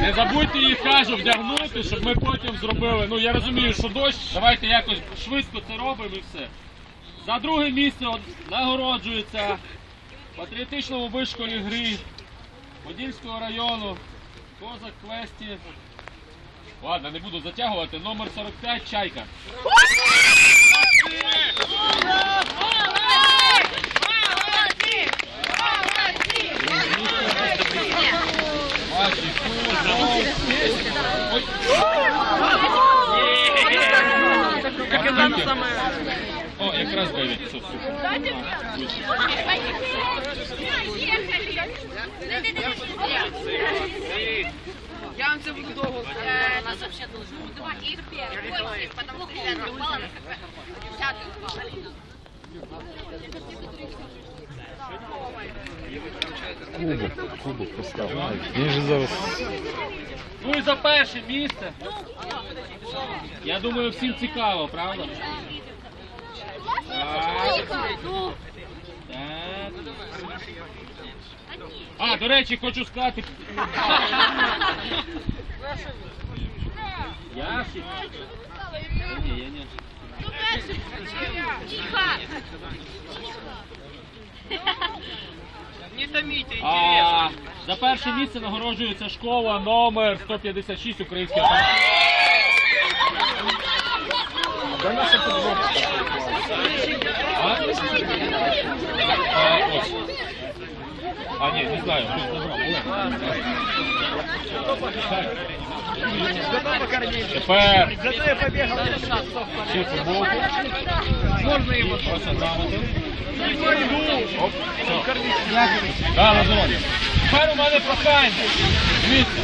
Не забудьте їх кажу вдягнути, щоб ми потім зробили. Ну я розумію, що дощ, давайте якось швидко це робимо і все. За друге місце нагороджується в патріотичному вишколі гри Подільського району Козак Квесті. Ладно, не буду затягувати. Номер 45 Чайка. О, якраз 9. Все, супер. Я вам це буду довго Нас вообще должны убивать. И первый, потому что я упала на КП. Десятый упала. Кубок, кубок поставив. Він же зараз Ну і за перше місце. Я думаю, всім цікаво, правда? Так. Так. А, до речі, хочу сказати. Ясик? Ні, я не. Не томіть, А, за перше місце нагороджується школа номер 156 український А, ні, не знаю. Тепер Зато я побігав. ще футболку. Можно его Просто грамоти. Оп. Да, здоров'я. Тепер у мене прохання. Дивіться.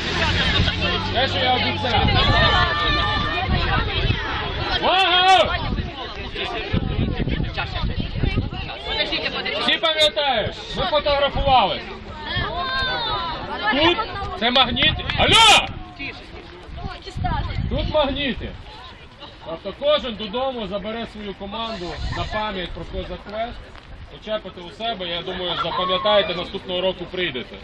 Те, що я обіцяв. Пам'ятають, ми фотографували. Тут це магніти. Алло! Тут магніти. Тобто кожен додому забере свою команду на пам'ять про Козак Квест, почепите у себе, я думаю, запам'ятаєте, наступного року прийдете.